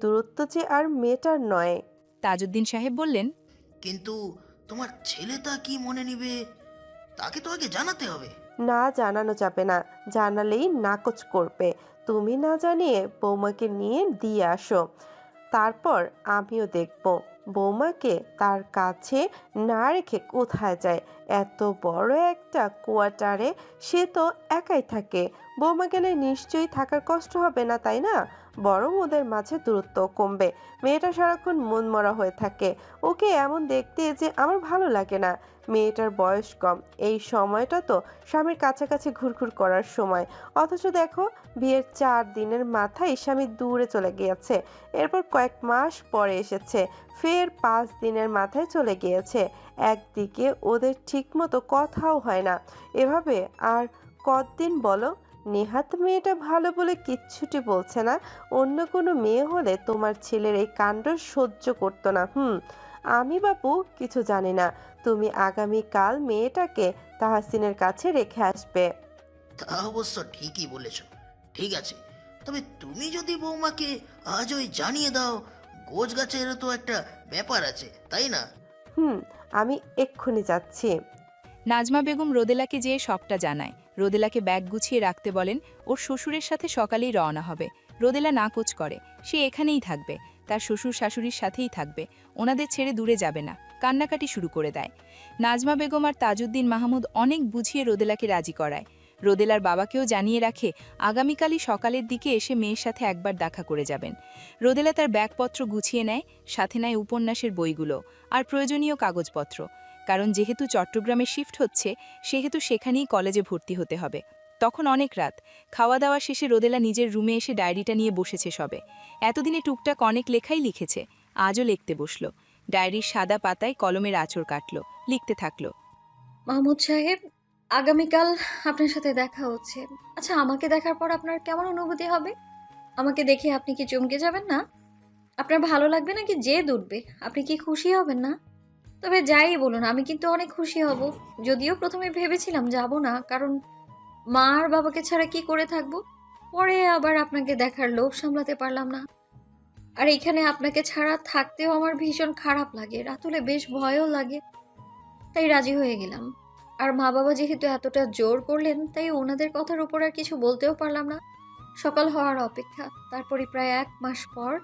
দূরত্ব যে আর মেয়েটার নয়। তাজউদ্দিন সাহেব বললেন কিন্তু তোমার ছেলেটা কি মনে নিবে? তাকে তো আগে জানাতে হবে। না জানানো যাবে না। জানালেই নাকচ করবে। তুমি না জানিয়ে বৌমাকে নিয়ে দিয়ে আসো। তারপর আমিও দেখব। বৌমাকে তার কাছে না রেখে কোথায় যায়? এত বড় একটা কোয়ার্টারে সে তো একাই থাকে। বৌমা গেলে নিশ্চয়ই থাকার কষ্ট হবে না, তাই না? বরং ওদের মাঝে দূরত্ব কমবে। মেয়েটা সারাক্ষণ মনমরা হয়ে থাকে। ওকে এমন দেখতে যে আমার ভালো লাগে না। মেয়েটার বয়স কম। এই সময়টা তো স্বামীর কাছাকাছি ঘুরঘুর করার সময়। অথচ দেখো, বিয়ের চার দিনের মাথায় স্বামী দূরে চলে গিয়েছে। এরপর কয়েক মাস পরে এসেছে। ফের পাঁচ দিনের মাথায় চলে গিয়েছে। একদিকে ওদের ঠিকমতো কথাও হয় না। এভাবে আর কতদিন বলো? নেহাত মেয়েটা ভালো বলে কিচ্ছুটি বলছে না। অন্য কোনো মেয়ে হলে তোমার ছেলের এই কাণ্ড সহ্য করতো না। হুম আমি বাপু কিছু জানি না। তুমি আগামীকাল মেয়েটাকে তাহাসিনের কাছে রেখে আসবে। তা অবশ্য ঠিকই বলেছ। ঠিক আছে। তবে তুমি যদি বৌমাকে আজই জানিয়ে দাও গোছ গাছের তো একটা ব্যাপার আছে তাই না? হুম আমি এক্ষুনি যাচ্ছি। নাজমা বেগম রোদেলাকে যেয়ে সবটা জানায়। রোদেলাকে ব্যাগ গুছিয়ে রাখতে বলেন, ওর শ্বশুরের সাথে সকালেই রওনা হবে। রোদেলা নাকচ করে। সে এখানেই থাকবে। তার শ্বশুর শাশুড়ির সাথেই থাকবে। ওনাদের ছেড়ে দূরে যাবে না। কান্নাকাটি শুরু করে দেয়। নাজমা বেগম আর তাজউদ্দিন মাহমুদ অনেক বুঝিয়ে রোদেলাকে রাজি করায়। রোদেলার বাবাকেও জানিয়ে রাখে, আগামীকালই সকালের দিকে এসে মেয়ের সাথে একবার দেখা করে যাবেন। রোদেলা তার ব্যাগপত্র গুছিয়ে নেয়, সাথে নেয় উপন্যাসের বইগুলো আর প্রয়োজনীয় কাগজপত্র। কারণ যেহেতু চট্টগ্রামে শিফট হচ্ছে, সেহেতু সেখানেই কলেজে ভর্তি হতে হবে। তখন অনেক রাত। খাওয়া দাওয়া শেষে রোদেলা নিজের রুমে এসে ডায়েরিটা নিয়ে বসেছে সবে। এতদিনে টুকটাক অনেক লেখাই লিখেছে। আজও লিখতে বসল। ডায়েরির সাদা পাতায় কলমের আঁচড় কাটলো। লিখতে থাকল। মাহমুদ সাহেব, আগামীকাল আপনার সাথে দেখা হচ্ছে। আচ্ছা আমাকে দেখার পর আপনার কেমন অনুভূতি হবে? আমাকে দেখে আপনি কি চমকে যাবেন না? আপনার ভালো লাগবে নাকি যে উঠবে? আপনি কি খুশি হবেন না? তবে যাই বলুন, আমি কিন্তু অনেক খুশি হব। যদিও প্রথমে ভেবেছিলাম যাব না, কারণ মা আর বাবাকে ছাড়া কি করে থাকব? পরে আবার আপনাকে দেখার লোভ সামলাতে পারলাম না। আর এখানে আপনাকে ছাড়া থাকতেও আমার ভীষণ খারাপ লাগে। রাতুলে বেশ ভয়ও লাগে। তাই রাজি হয়ে গেলাম। আর মা বাবা যেহেতু এতটা জোর করলেন, তাই ওনাদের কথার উপর আর কিছু বলতেও পারলাম না। সকাল হওয়ার অপেক্ষা। তারপরে প্রায় এক মাস পর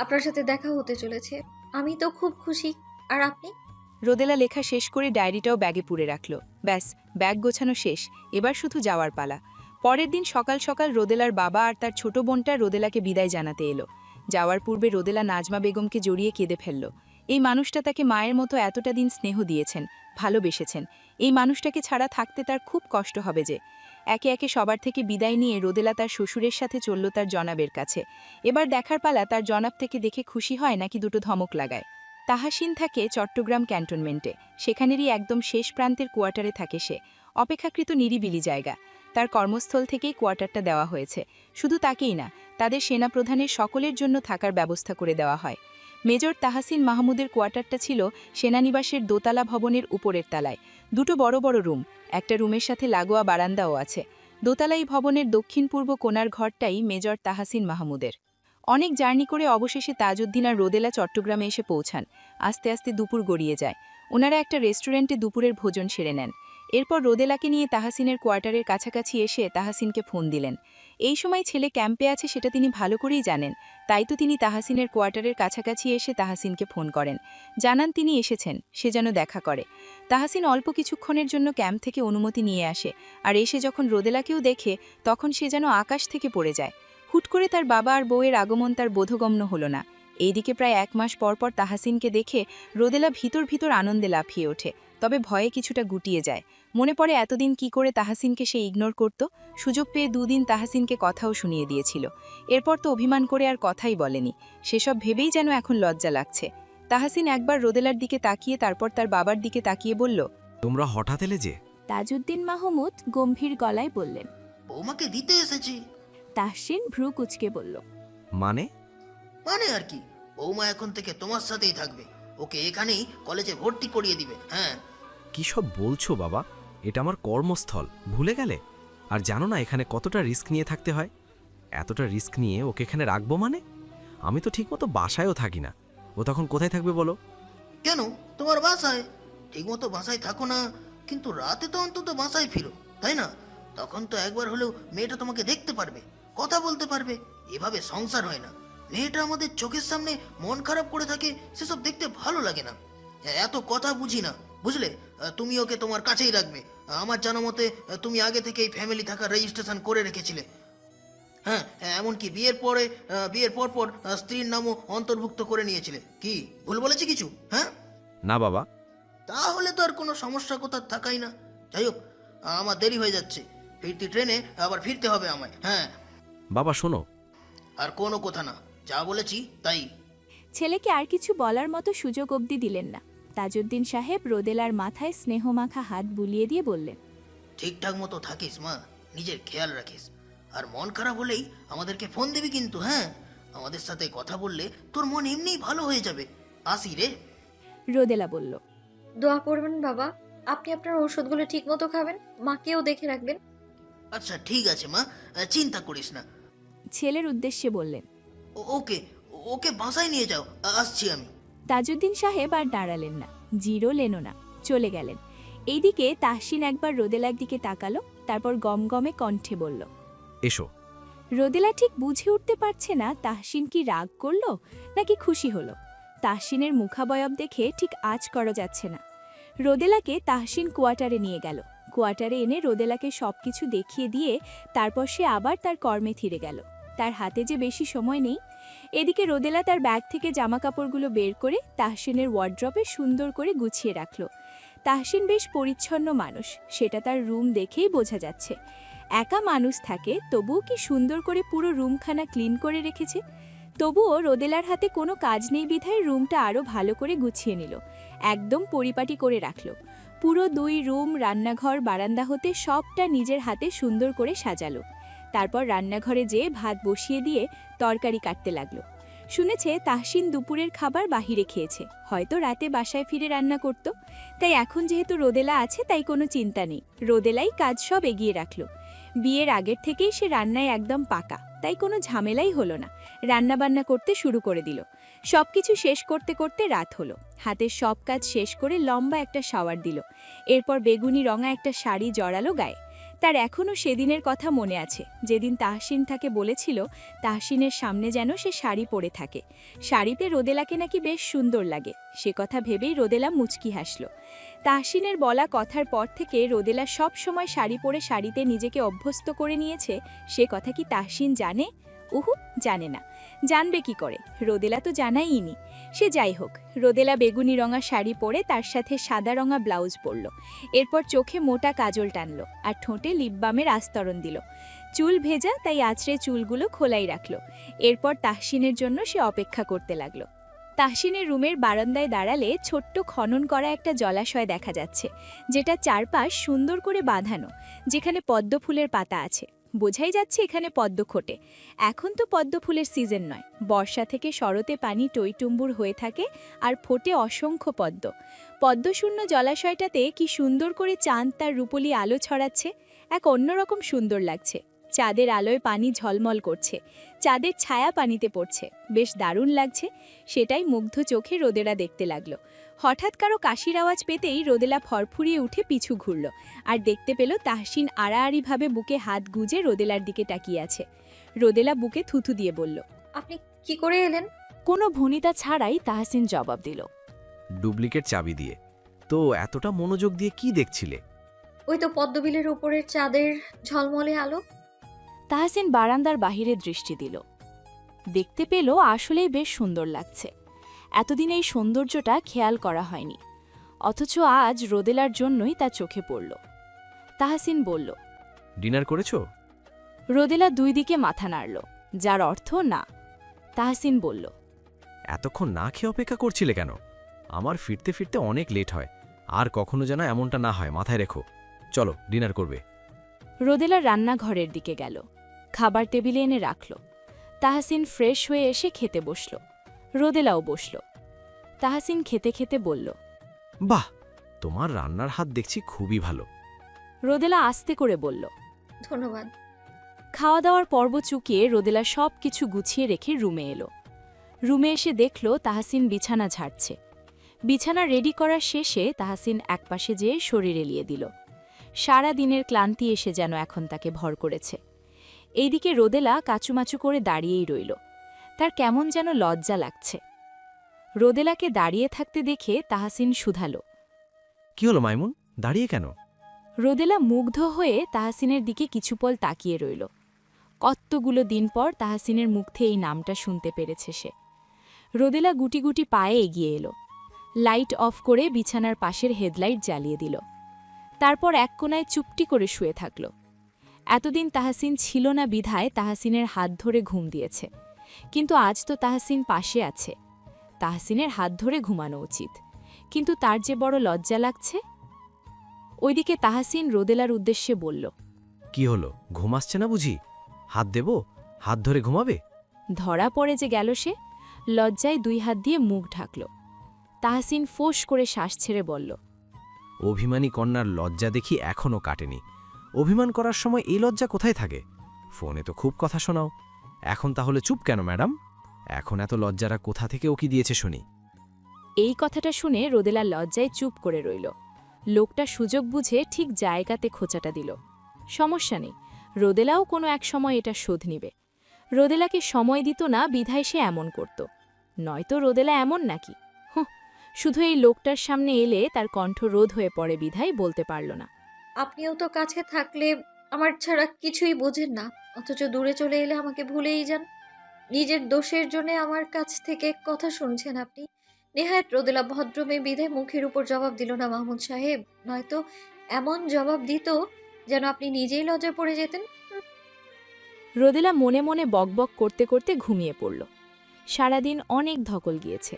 আপনার সাথে দেখা হতে চলেছে। আমি তো খুব খুশি। আর আপনি? রোদেলা লেখা শেষ করে ডায়েরিটাও ব্যাগে পুরে রাখল। ব্যাস, ব্যাগ গোছানো শেষ। এবার শুধু যাওয়ার পালা। পরের দিন সকাল সকাল রোদেলার বাবা আর তার ছোট বোনটা রোদেলাকে বিদায় জানাতে এলো। যাওয়ার পূর্বে রোদেলা নাজমা বেগমকে জড়িয়ে কেঁদে ফেলল। এই মানুষটা তাকে মায়ের মতো এতটা দিন স্নেহ দিয়েছেন, ভালোবেসেছেন। এই মানুষটাকে ছাড়া থাকতে তার খুব কষ্ট হবে যে। একে একে সবার থেকে বিদায় নিয়ে রোদেলা তার শ্বশুরের সাথে চলল তার জনাবের কাছে। এবার দেখার পালা তার জনাব থেকে দেখে খুশি হয় নাকি দুটো ধমক লাগায়। তাহাসিন থাকে চট্টগ্রাম ক্যান্টনমেন্টে। সেখানেরই একদম শেষ প্রান্তের কোয়ার্টারে থাকে সে। অপেক্ষাকৃত নিরিবিলি জায়গা। তার কর্মস্থল থেকেই কোয়ার্টারটা দেওয়া হয়েছে। শুধু তাকেই না, তাদের সেনাপ্রধানের সকলের জন্য থাকার ব্যবস্থা করে দেওয়া হয়। মেজর তাহাসিন মাহমুদের কোয়ার্টারটা ছিল সেনানিবাসের দোতলা ভবনের উপরের তালায়। দুটো বড় বড় রুম, একটা রুমের সাথে লাগোয়া বারান্দাও আছে। দোতলাই ভবনের দক্ষিণ পূর্ব কোনার ঘরটাই মেজর তাহাসিন মাহমুদের। অনেক জার্নি করে অবশেষে তাজউদ্দিন আর রোদেলা চট্টগ্রামে এসে পৌঁছান। আস্তে আস্তে দুপুর গড়িয়ে যায়। ওনারা একটা রেস্টুরেন্টে দুপুরের ভোজন সেরে নেন। এরপর রোদেলাকে নিয়ে তাহাসিনের কোয়ার্টারের কাছাকাছি এসে তাহাসিনকে ফোন দিলেন। এই সময় ছেলে ক্যাম্পে আছে সেটা তিনি ভালো করেই জানেন। তাই তো তিনি তাহাসিনের কোয়ার্টারের কাছাকাছি এসে তাহাসিনকে ফোন করেন। জানান তিনি এসেছেন, সে যেন দেখা করে। তাহাসিন অল্প কিছুক্ষণের জন্য ক্যাম্প থেকে অনুমতি নিয়ে আসে। আর এসে যখন রোদেলাকেও দেখে, তখন সে যেন আকাশ থেকে পড়ে যায়। হুট করে তার বাবা আর বউয়ের আগমন তার বোধগম্য হলো না। এইদিকে প্রায় এক মাস পর পর তাহাসিনকে দেখে রোদেলা ভিতর ভিতর আনন্দে লাফিয়ে ওঠে তবে ভয়ে কিছুটা গুটিয়ে যায়। মনে পড়ে এতদিন কি করে তাহাসিনকে সে ইগনোর করত। সুযোগ পেয়ে দুদিন তাহাসিনকে কথাও শুনিয়ে দিয়েছিল। এরপর তো অভিমান করে আর কথাই বলেনি। সেসব ভেবেই যেন এখন লজ্জা লাগছে। তাহাসিন একবার রোদেলার দিকে তাকিয়ে তারপর তার বাবার দিকে তাকিয়ে বলল তোমরা হঠাৎ এলে যে? তাজউদ্দিন মাহমুদ গম্ভীর গলায় বললেন বৌমাকে দিতে এসেছি। তাহসিন ভ্রু কুচকে বলল মানে? মানে আর কি? বৌমা এখন থেকে তোমার সাথেই থাকবে। ওকে এখানেই কলেজে ভর্তি করিয়ে দিবে হ্যাঁ। কি সব বলছো বাবা? এটা আমার কর্মস্থল ভুলে গেলে? আর জানো না এখানে কতটা রিস্ক নিয়ে থাকতে হয়? এতটা রিস্ক নিয়ে ওকে এখানে রাখব মানে? আমি তো ঠিকমতো বাসায়ও থাকি না। ও তখন কোথায় থাকবে বলো? কেন? তোমার বাসায়? ঠিকমতো বাসায় থাকো না কিন্তু রাতে তো অন্তত বাসায় ফিরো তাই না? তখন তো একবার হলেও মেয়েটা তোমাকে দেখতে পারবে। কথা বলতে পারবে। এভাবে সংসার হয় না। মেয়েটা আমাদের চোখের সামনে মন খারাপ করে থাকে সেসব দেখতে ভালো লাগে না। এত কথা বুঝি না বুঝলে? তুমি ওকে তোমার কাছেই রাখবে। আমার জানা মতে তুমি আগে থেকেই ফ্যামিলি থাকা রেজিস্ট্রেশন করে রেখেছিলে। হ্যাঁ এমনকি বিয়ের পরে বিয়ের পর পর স্ত্রীর নামও অন্তর্ভুক্ত করে নিয়েছিলে। কি ভুল বলেছি কিছু? হ্যাঁ? না বাবা। তাহলে তো আর কোনো সমস্যা কোথাও থাকাই না। যাই হোক আমার দেরি হয়ে যাচ্ছে। ফিরতি ট্রেনে আবার ফিরতে হবে আমায়। হ্যাঁ বাবা শোনো। আর কোনো কথা না যা বলেছি তাই। ছেলেকে আর কিছু বলার মতো সুযোগ অবধি দিলেন না। তাজউদ্দিন সাহেব রোদেলার মাথায় স্নেহমাখা হাত বুলিয়ে দিয়ে বললেন ঠিকঠাক মতো থাকিস মা নিজের খেয়াল রাখিস। আর মন খারাপ হলেই আমাদেরকে ফোন দিবি কিন্তু হ্যাঁ? আমাদের সাথে কথা বললে তোর মন এমনিই ভালো হয়ে যাবে। আসি রে। রোদেলা বলল দোয়া করবেন বাবা আপনি আপনার ওষুধগুলো ঠিক মতো খাবেন মাকেও দেখে রাখবেন। আচ্ছা ঠিক আছে মা চিন্তা করিস না। ছেলের উদ্দেশ্যে বললেন ওকে ওকে বাসায় নিয়ে যাও আসছি আমি। তাজউদ্দিন সাহেব আর দাঁড়ালেন না জিরো লেনো না চলে গেলেন। এইদিকে তাহসিন একবার রোদেলার দিকে তাকালো তারপর গমগমে কণ্ঠে বলল এসো। রোদেলা ঠিক বুঝে উঠতে পারছে না তাহসিন কি রাগ করল নাকি খুশি হলো। তাহসিনের মুখাবয়ব দেখে ঠিক আজ করা যাচ্ছে না। রোদেলাকে তাহসিন কোয়ার্টারে নিয়ে গেল। কোয়ার্টারে এনে রোদেলাকে সবকিছু দেখিয়ে দিয়ে তারপর সে আবার তার কর্মে ফিরে গেল। তার হাতে যে বেশি সময় নেই, এদিকে রোদেলা তার ব্যাগ থেকে জামা কাপড়গুলো বের করে তাহসিনের ওয়ার্ড্রপে সুন্দর করে গুছিয়ে রাখল। তাহসিন বেশ পরিচ্ছন্ন মানুষ, সেটা তার রুম দেখেই বোঝা যাচ্ছে। একা মানুষ থাকে, তবুও কি সুন্দর করে পুরো রুমখানা ক্লিন করে রেখেছে? তবুও রোদেলার হাতে কোনো কাজ নেই বিধায় রুমটা আরও ভালো করে গুছিয়ে নিল, একদম পরিপাটি করে রাখল। পুরো দুই রুম, রান্নাঘর, বারান্দা হতে সবটা নিজের হাতে সুন্দর করে সাজালো। তারপর রান্নাঘরে যেয়ে ভাত বসিয়ে দিয়ে তরকারি কাটতে লাগল। শুনেছে তাহসিন দুপুরের খাবার বাহিরে খেয়েছে, হয়তো রাতে বাসায় ফিরে রান্না করত। তাই এখন যেহেতু রোদেলা আছে, তাই কোনো চিন্তা নেই। রোদেলাই কাজ সব এগিয়ে রাখল। বিয়ের আগের থেকেই সে রান্নায় একদম পাকা, তাই কোনো ঝামেলাই হলো না। রান্নাবান্না করতে শুরু করে দিল। সব কিছু শেষ করতে করতে রাত হলো। হাতের সব কাজ শেষ করে লম্বা একটা শাওয়ার দিল। এরপর বেগুনি রঙা একটা শাড়ি জড়ালো গায়ে। তার এখনও সেদিনের কথা মনে আছে। যেদিন তাহসিন তাকে বলেছিল, তাহসিনের সামনে যেন সে শাড়ি পরে থাকে। শাড়িতে রোদেলাকে নাকি বেশ সুন্দর লাগে। সে কথা ভেবেই রোদেলা মুচকি হাসল। তাহসিনের বলা কথার পর থেকে রোদেলা সব সময় শাড়ি পরে শাড়িতে নিজেকে অভ্যস্ত করে নিয়েছে। সে কথা কি তাহসিন জানে? উহু, জানে না। জানবে কি করে? রোদেলা তো জানাইনি সে যাই হোক, রোদেলা বেগুনি রঙা শাড়ি পরে তার সাথে সাদা রঙা ব্লাউজ পরল। এরপর চোখে মোটা কাজল টানলো আর ঠোঁটে লিপবামের আস্তরণ দিল। চুল ভেজা, তাই আছড়ে চুলগুলো খোলাই রাখল। এরপর তাহসিনের জন্য সে অপেক্ষা করতে লাগল। তাহসিনের রুমের বারান্দায় দাঁড়ালে ছোট্ট খনন করা একটা জলাশয় দেখা যাচ্ছে, যেটা চারপাশ সুন্দর করে বাঁধানো, যেখানে পদ্ম ফুলের পাতা আছে। বোঝাই যাচ্ছে এখানে পদ্ম খোটে এখন তো পদ্ম ফুলের সিজন নয়। বর্ষা থেকে শরতে পানি টইটুম্বুর হয়ে থাকে আর ফোটে অসংখ্য পদ্ম। পদ্মশূন্য জলাশয়টাতে কি সুন্দর করে চাঁদ তার রূপলি আলো ছড়াচ্ছে? এক অন্যরকম সুন্দর লাগছে। চাঁদের আলোয় পানি ঝলমল করছে। চাঁদের ছায়া পানিতে পড়ছে। বেশ দারুণ লাগছে। সেটাই মুগ্ধ চোখে রোদেলা দেখতে লাগল। হঠাৎ কারও কাশির আওয়াজ পেতেই রোদেলা ফরফুরিয়ে উঠে পিছু ঘুরল আর দেখতে পেল তাহসিন আড়াআড়িভাবে বুকে হাত গুজে রোদেলার দিকে তাকিয়ে আছে। রোদেলা বুকে থুথু দিয়ে বলল আপনি কি করে এলেন? কোনো ভনিতা ছাড়াই তাহসিন জবাব দিল। ডুপ্লিকেট চাবি দিয়ে। তো এতটা মনোযোগ দিয়ে কি দেখছিলে? ওই তো পদ্মবিলের উপরের চাঁদের ঝলমলে আলো। তাহসিন বারান্দার বাহিরে দৃষ্টি দিল। দেখতে পেল আসলেই বেশ সুন্দর লাগছে। এতদিন এই সৌন্দর্যটা খেয়াল করা হয়নি। অথচ আজ রোদেলার জন্যই তা চোখে পড়ল। তাহসিন বলল ডিনার করেছ? রোদেলা দুই দিকে মাথা নাড়ল যার অর্থ না। তাহসিন বলল এতক্ষণ না খেয়ে অপেক্ষা করছিলে কেন? আমার ফিরতে ফিরতে অনেক লেট হয়। আর কখনো যেন এমনটা না হয় মাথায় রেখো। চলো ডিনার করবে। রোদেলা রান্নাঘরের দিকে গেল। খাবার টেবিলে এনে রাখল। তাহাসিন ফ্রেশ হয়ে এসে খেতে বসল। রোদেলাও বসল। তাহসিন খেতে খেতে বলল বাহ তোমার রান্নার হাত দেখছি খুবই ভালো। রোদেলা আস্তে করে বলল ধন্যবাদ। খাওয়া দাওয়ার পর্ব চুকিয়ে রোদেলা সব কিছু গুছিয়ে রেখে রুমে এলো। রুমে এসে দেখল তাহাসিন বিছানা ঝাড়ছে। বিছানা রেডি করার শেষে তাহাসিন একপাশে যেয়ে শরীর এলিয়ে দিল। সারা দিনের ক্লান্তি এসে যেন এখন তাকে ভর করেছে। এইদিকে রোদেলা কাচুমাচু করে দাঁড়িয়েই রইল। তার কেমন যেন লজ্জা লাগছে। রোদেলাকে দাঁড়িয়ে থাকতে দেখে তাহাসিন শুধালো। কি হলো মাইমুন? দাঁড়িয়ে কেন? রোদেলা মুগ্ধ হয়ে তাহাসিনের দিকে কিছু পল তাকিয়ে রইল। কতগুলো দিন পর তাহাসিনের মুখ এই নামটা শুনতে পেরেছে সে। রোদেলা গুটি গুটি পায়ে এগিয়ে এলো। লাইট অফ করে বিছানার পাশের হেডলাইট জ্বালিয়ে দিল। তারপর এক কোনায় চুপটি করে শুয়ে থাকল। এতদিন তাহাসিন ছিল না বিধায় তাহাসিনের হাত ধরে ঘুম দিয়েছে। কিন্তু আজ তো তাহাসিন পাশে আছে। তাহসিনের হাত ধরে ঘুমানো উচিত। কিন্তু তার যে বড় লজ্জা লাগছে? ওইদিকে তাহাসিন রোদেলার উদ্দেশ্যে বলল কি হলো? ঘুম আসছে না বুঝি? হাত দেব? হাত ধরে ঘুমাবে? ধরা পড়ে যে গেল সে লজ্জায় দুই হাত দিয়ে মুখ ঢাকল। তাহসিন ফোঁস করে শ্বাস ছেড়ে বলল অভিমানী কন্যার লজ্জা দেখি এখনও কাটেনি। অভিমান করার সময় এই লজ্জা কোথায় থাকে? ফোনে তো খুব কথা শোনাও। এখন তাহলে চুপ কেন, ম্যাডাম? এখন এত লজ্জারা কোথা থেকে ওকি দিয়েছে শুনি? এই কথাটা শুনে রোদেলা লজ্জায় চুপ করে রইল। লোকটা সুযোগ বুঝে ঠিক জায়গাতে খোঁচাটা দিল। সমস্যা নেই, রোদেলাও কোনো এক সময় এটা শোধ নিবে। রোদেলাকে সময় দিত না বিধায় সে এমন করত। নয়তো রোদেলা এমন নাকি? শুধু এই লোকটার সামনে এলে তার কণ্ঠ রোধ হয়ে পড়ে বিধায় বলতে পারল না। আপনিও তো কাছে থাকলে আমার ছাড়া কিছুই বোঝেন না, অথচ দূরে চলে এলে আমাকে ভুলেই যান। নিজের দোষের জন্য আমার কাছ থেকে কথা শুনছেন আপনি। নেহায়ত রোদেলা ভদ্রমে বিধে মুখের উপর জবাব দিল না মাহমুদ সাহেব। নয়তো এমন জবাব দিত যেন আপনি নিজেই লজ্জা পড়ে যেতেন। রোদেলা মনে মনে বকবক করতে করতে ঘুমিয়ে পড়ল। সারাদিন অনেক ধকল গিয়েছে,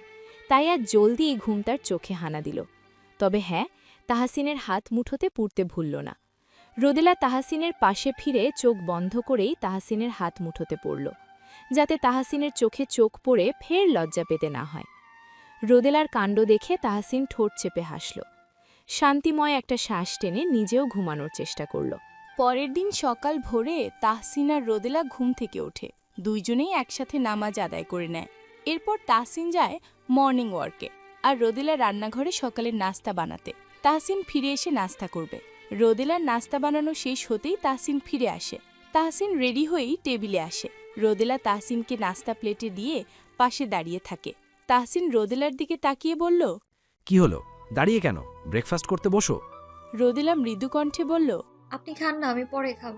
তাই আর জলদি এই ঘুম তার চোখে হানা দিল। তবে হ্যাঁ তাহাসিনের হাত মুঠোতে পুড়তে ভুলল না। রোদেলা তাহাসিনের পাশে ফিরে চোখ বন্ধ করেই তাহাসিনের হাত মুঠোতে পড়ল, যাতে তাহাসিনের চোখে চোখ পড়ে ফের লজ্জা পেতে না হয়। রোদেলার কাণ্ড দেখে তাহাসিন ঠোঁট চেপে হাসল। শান্তিময় একটা শ্বাস টেনে নিজেও ঘুমানোর চেষ্টা করল। পরের দিন সকাল ভোরে তাহসিন আর রোদেলা ঘুম থেকে ওঠে। দুইজনেই একসাথে নামাজ আদায় করে নেয়। এরপর তাহসিন যায় মর্নিং ওয়ার্কে আর রোদেলা রান্নাঘরে সকালের নাস্তা বানাতে। তাহসিন ফিরে এসে নাস্তা করবে। রোদেলার নাস্তা বানানো শেষ হতেই তাহসিন ফিরে আসে। তাহসিন রেডি হয়েই টেবিলে আসে। রোদেলা তাহসিনকে নাস্তা প্লেটে দিয়ে পাশে দাঁড়িয়ে থাকে। তাহসিন রোদেলার দিকে তাকিয়ে বলল কি হলো? দাঁড়িয়ে কেন? ব্রেকফাস্ট করতে বসো। রোদেলা মৃদু কণ্ঠে বলল আপনি খান না আমি পরে খাব।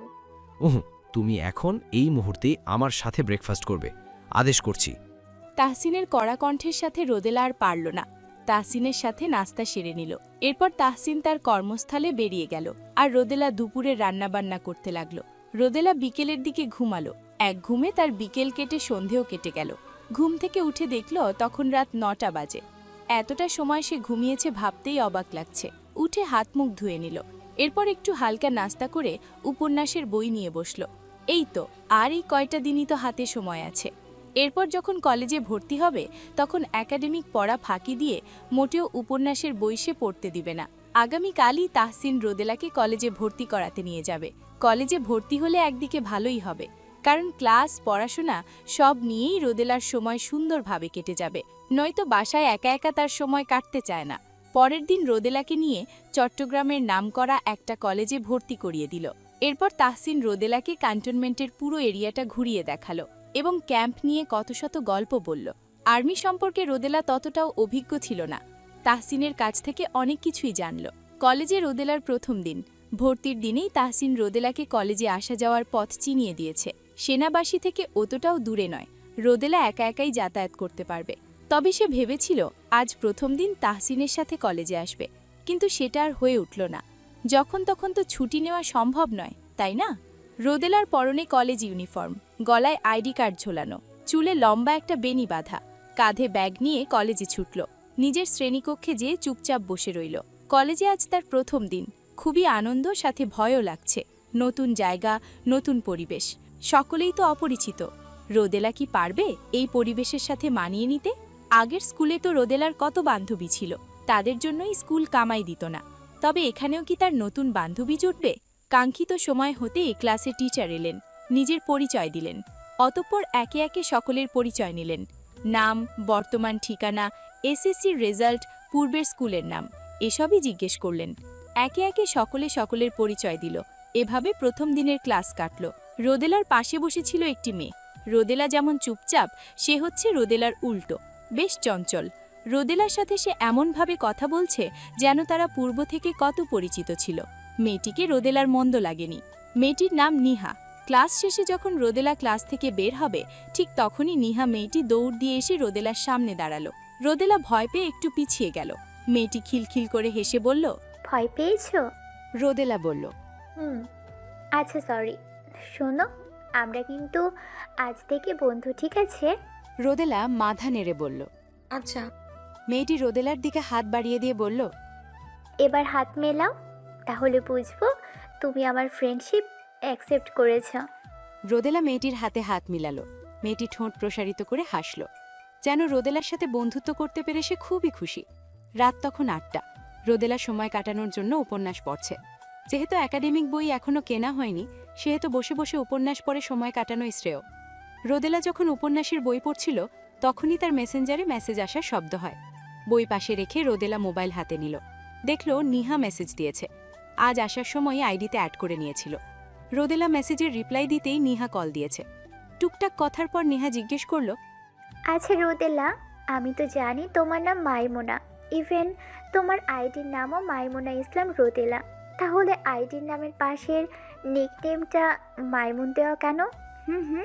উহু তুমি এখন এই মুহূর্তে আমার সাথে ব্রেকফাস্ট করবে। আদেশ করছি। তাহসিনের কড়া কণ্ঠের সাথে রোদেলা আর পারল না। তাহসিনের সাথে নাস্তা সেরে নিল। এরপর তাহসিন তার কর্মস্থলে বেরিয়ে গেল আর রোদেলা দুপুরে রান্নাবান্না করতে লাগল। রোদেলা বিকেলের দিকে ঘুমালো। এক ঘুমে তার বিকেল কেটে সন্ধেও কেটে গেল। ঘুম থেকে উঠে দেখল তখন রাত নটা বাজে। এতটা সময় সে ঘুমিয়েছে ভাবতেই অবাক লাগছে। উঠে হাত মুখ ধুয়ে নিল। এরপর একটু হালকা নাস্তা করে উপন্যাসের বই নিয়ে বসল। এই তো, আর এই কয়টা দিনই তো হাতে সময় আছে। এরপর যখন কলেজে ভর্তি হবে, তখন একাডেমিক পড়া ফাঁকি দিয়ে মোটেও উপন্যাসের বই সে পড়তে দিবে না। আগামীকালই তাহসিন রোদেলাকে কলেজে ভর্তি করাতে নিয়ে যাবে। কলেজে ভর্তি হলে একদিকে ভালোই হবে, কারণ ক্লাস, পড়াশোনা সব নিয়েই রোদেলার সময় সুন্দরভাবে কেটে যাবে। নয়তো বাসায় একা একা তার সময় কাটতে চায় না। পরের দিন রোদেলাকে নিয়ে চট্টগ্রামের নামকরা একটা কলেজে ভর্তি করিয়ে দিল। এরপর তাহসিন রোদেলাকে ক্যান্টনমেন্টের পুরো এরিয়াটা ঘুরিয়ে দেখাল। এবং ক্যাম্প নিয়ে কত শত গল্প বলল। আর্মি সম্পর্কে রোদেলা ততটাও অভিজ্ঞ ছিল না। তাহসিনের কাছ থেকে অনেক কিছুই জানল। কলেজে রোদেলার প্রথম দিন। ভর্তির দিনেই তাহসিন রোদেলাকে কলেজে আসা যাওয়ার পথ চিনিয়ে দিয়েছে। সেনাবাসী থেকে অতটাও দূরে নয়। রোদেলা একা একাই যাতায়াত করতে পারবে। তবে সে ভেবেছিল, আজ প্রথম দিন তাহসিনের সাথে কলেজে আসবে। কিন্তু সেটা আর হয়ে উঠল না। যখন তখন তো ছুটি নেওয়া সম্ভব নয়, তাই না? রোদেলার পরনে কলেজ ইউনিফর্ম, গলায় আইডি কার্ড ঝোলানো, চুলে লম্বা একটা বেনি বাঁধা, কাঁধে ব্যাগ নিয়ে কলেজে ছুটল, নিজের শ্রেণীকক্ষে যেয়ে চুপচাপ বসে রইল। কলেজে আজ তার প্রথম দিন, খুবই আনন্দ, সাথে ভয়ও লাগছে। নতুন জায়গা, নতুন পরিবেশ, সকলেই তো অপরিচিত। রোদেলা কি পারবে এই পরিবেশের সাথে মানিয়ে নিতে? আগের স্কুলে তো রোদেলার কত বান্ধবী ছিল, তাদের জন্যই স্কুল কামাই দিত না। তবে এখানেও কি তার নতুন বান্ধবী জুটবে? কাঙ্ক্ষিত সময় হতে ক্লাসে টিচার এলেন, নিজের পরিচয় দিলেন। অতঃপর একে একে সকলের পরিচয় নিলেন। নাম, বর্তমান ঠিকানা এসএসসির রেজাল্ট, পূর্বের স্কুলের নাম, এসবই জিজ্ঞেস করলেন। একে একে সকলে সকলের পরিচয় দিল। এভাবে প্রথম দিনের ক্লাস কাটল। রোদেলার পাশে বসেছিল একটি মেয়ে। রোদেলা যেমন চুপচাপ, সে হচ্ছে রোদেলার উল্টো। বেশ চঞ্চল। রোদেলার সাথে সে এমনভাবে কথা বলছে যেন তারা পূর্ব থেকে কত পরিচিত ছিল। মেয়েটিকে রোদেলার মন্দ লাগেনি। মেয়েটির নাম নিহা। ক্লাস শেষে যখন রোদেলা ক্লাস থেকে বের হবে ঠিক তখনই নিহা মেয়েটি দৌড় দিয়ে এসে রোদেলার সামনে দাঁড়াল। রোদেলা ভয় পেয়ে একটু পিছিয়ে গেল। মেয়েটি খিলখিল করে হেসে বলল ভয় পেয়েছ? রোদেলা বলল হুম আচ্ছা সরি শোনো আমরা কিন্তু আজ থেকে বন্ধু ঠিক আছে? রোদেলা মাথা নেড়ে বলল আচ্ছা। মেয়েটি রোদেলার দিকে হাত বাড়িয়ে দিয়ে বলল এবার হাত মেলাও। তাহলে বুঝব তুমি আমার ফ্রেন্ডশিপ অ্যাকসেপ্ট করেছ। রোদেলা মেয়েটির হাতে হাত মিলালো। মেয়েটি ঠোঁট প্রসারিত করে হাসল। যেন রোদেলার সাথে বন্ধুত্ব করতে পেরে সে খুবই খুশি। রাত তখন আটটা। রোদেলা সময় কাটানোর জন্য উপন্যাস পড়ছে। যেহেতু একাডেমিক বই এখনও কেনা হয়নি, সেহেতু বসে বসে উপন্যাস পড়ে সময় কাটানোই শ্রেয়। রোদেলা যখন উপন্যাসের বই পড়ছিল, তখনই তার মেসেঞ্জারে মেসেজ আসার শব্দ হয়। বই পাশে রেখে রোদেলা মোবাইল হাতে নিল। দেখল নিহা মেসেজ দিয়েছে। আজ আসার সময় আইডিতে অ্যাড করে নিয়েছিল। রোদেলা মেসেজের রিপ্লাই দিতেই নিহা কল দিয়েছে। টুকটাক কথার পর নেহা জিজ্ঞেস করল আচ্ছা রোদেলা আমি তো জানি তোমার নাম মাইমোনা। ইভেন তোমার আইডির নামও মাইমোনা ইসলাম রোদেলা। তাহলে আইডির নামের পাশের নিকনেমটা মাইমুন দেওয়া কেন? হুম হুম।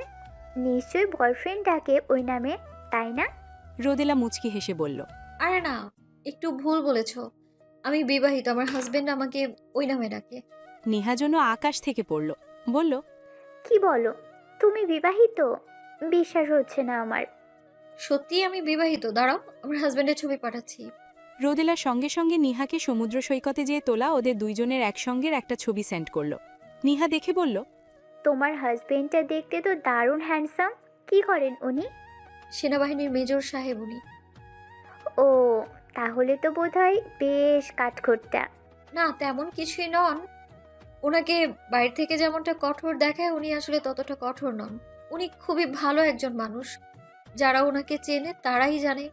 নিশ্চয়ই বয়ফ্রেন্ড ডাকে ওই নামে তাই না? রোদেলা মুচকি হেসে বলল আরে না একটু ভুল বলেছ। আমি বিবাহিত আমার হাজবেন্ড আমাকে ওই নামে ডাকে। নেহা যেন আকাশ থেকে পড়ল। বলল কি বলো? তুমি বিবাহিত? বিশ্বাস হচ্ছে না আমার। সত্যিই আমি বিবাহিত। দাঁড়াও আমার হাজবেন্ডের ছবি পাঠাচ্ছি। রোদেলা সঙ্গে সঙ্গে নিহাকে সমুদ্র সৈকতে যেয়ে তোলা ওদের দুইজনের একসঙ্গের একটা ছবি সেন্ড করল। নিহা দেখে বলল তোমার হাজবেন্ডটা দেখতে তো দারুণ হ্যান্ডসাম কি করেন উনি? সেনাবাহিনীর মেজর সাহেব উনি। ও তাহলে তো বোধহয় বেশ কাঠখোট্টা। না তেমন কিছুই নন। ওনাকে বাইরে থেকে যেমনটা কঠোর দেখায় উনি আসলে ততটা কঠোর নন। উনি খুবই ভালো একজন মানুষ। যারা ওনাকে চেনে তারাই জানে।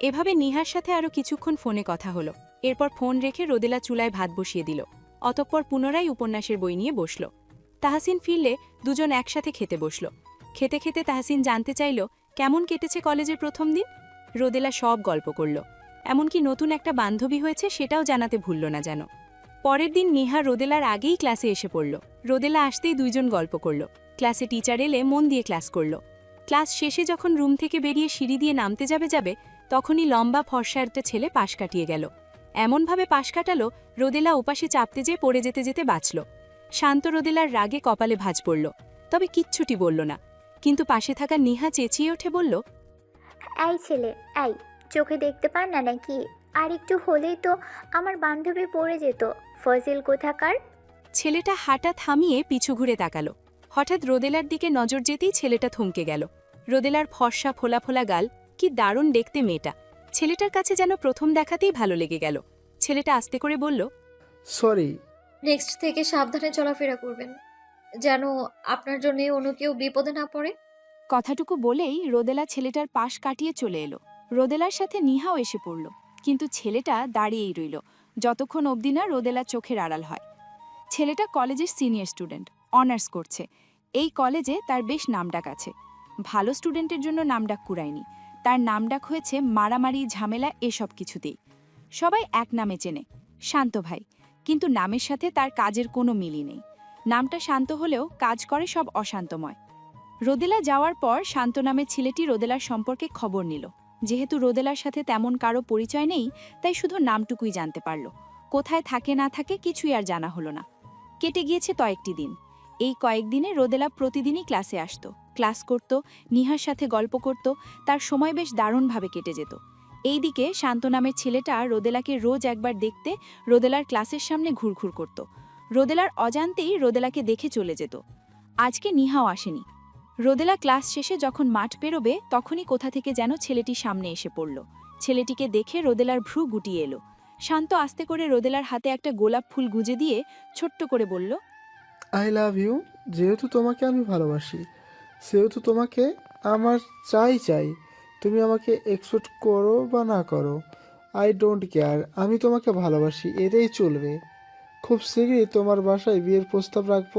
এভাবে নিহার সাথে আরও কিছুক্ষণ ফোনে কথা হলো। এরপর ফোন রেখে রোদেলা চুলায় ভাত বসিয়ে দিল। অতঃপর পুনরায় উপন্যাসের বই নিয়ে বসল। তাহসিন ফিরলে দুজন একসাথে খেতে বসল। খেতে খেতে তাহসিন জানতে চাইল কেমন কেটেছে কলেজের প্রথম দিন? রোদেলা সব গল্প করল। এমনকি নতুন একটা বান্ধবী হয়েছে সেটাও জানাতে ভুলল না যেন। পরের দিন নেহা রোদেলার আগেই ক্লাসে এসে পড়ল। রোদেলা আসতেই দুইজন গল্প করল। ক্লাসে টিচার এলে মন দিয়ে ক্লাস করল। ক্লাস শেষে যখন রুম থেকে বেরিয়ে সিঁড়ি দিয়ে নামতে যাবে যাবে, তখনই লম্বা ফর্সা একটা ছেলে পাশ কাটিয়ে গেল। এমনভাবে পাশ কাটালো, রোদেলা ওপাশে চাপতে যেয়ে পড়ে যেতে যেতে বাঁচল। শান্ত রোদেলার রাগে কপালে ভাঁজ পড়ল। তবে কিচ্ছুটি বলল না। কিন্তু পাশে থাকা নিহা চেঁচিয়ে ওঠে বলল, এই ছেলে, এই। চোখে দেখতে পান না নাকি? আর একটু হলেই তো আমার বান্ধবী পড়ে যেত। ফজিল কোথাকার? ছেলেটা হাঁটা থামিয়ে পিছু ঘুরে তাকালো। হঠাৎ রোদেলার দিকে নজর যেতেই ছেলেটা থমকে গেল। রোদেলার ফর্সা ফোলা ফোলা গাল কি দারুণ দেখতে মেয়েটা। ছেলেটার কাছে যেন প্রথম দেখাতেই ভালো লেগে গেল। ছেলেটা আস্তে করে বলল সরি। নেক্সট থেকে সাবধানে চলাফেরা করবেন। যেন আপনার জন্য অন্য কেউ বিপদে না পড়ে। কথাটুকু বলেই রোদেলা ছেলেটার পাশ কাটিয়ে চলে এলো। রোদেলার সাথে নিহাও এসে পড়ল, কিন্তু ছেলেটা দাঁড়িয়েই রইল। যতক্ষণ অবধি না রোদেলা চোখের আড়াল হয়। ছেলেটা কলেজের সিনিয়র স্টুডেন্ট, অনার্স করছে। এই কলেজে তার বেশ নামডাক আছে। ভালো স্টুডেন্টের জন্য নামডাক কুড়ায়নি। তার নামডাক হয়েছে মারামারি, ঝামেলা, এসব কিছুতেই। সবাই এক নামে চেনে, শান্ত ভাই। কিন্তু নামের সাথে তার কাজের কোনো মিলই নেই। নামটা শান্ত হলেও কাজ করে সব অশান্তময়। রোদেলা যাওয়ার পর শান্ত নামের ছেলেটি রোদেলার সম্পর্কে খবর নিল। যেহেতু রোদেলার সাথে তেমন কারও পরিচয় নেই, তাই শুধু নামটুকুই জানতে পারল। কোথায় থাকে না থাকে কিছুই আর জানা হলো না। কেটে গিয়েছে কয়েকটি দিন। এই কয়েকদিনে রোদেলা প্রতিদিনই ক্লাসে আসতো। ক্লাস করত, নিহার সাথে গল্প করত, তার সময় বেশ দারুণভাবে কেটে যেত। এইদিকে শান্ত নামের ছেলেটা রোদেলাকে রোজ একবার দেখতে রোদেলার ক্লাসের সামনে ঘুরঘুর করত। রোদেলার অজান্তেই রোদেলাকে দেখে চলে যেত। আজকে নিহাও আসেনি। রোদেলা ক্লাস শেষে যখন মাঠ পেরোবে, তখনই কোথা থেকে যেন ছেলেটি সামনে এসে পড়ল। ছেলেটিকে দেখে রোদেলার ভ্রু গুটিয়ে এলো। শান্ত আস্তে করে রোদেলার হাতে একটা গোলাপ ফুল গুজে দিয়ে ছোট্ট করে বলল আই লাভ ইউ যেহেতু তোমাকে আমি ভালোবাসি, সেহেতু তোমাকে আমার চাই চাই। তুমি আমাকে এক্সপেক্ট করো বা না করো আই ডোন্ট কেয়ার আমি তোমাকে ভালোবাসি এটাই চলবে। খুব শীঘ্রই তোমার বাসায় বিয়ের প্রস্তাব রাখব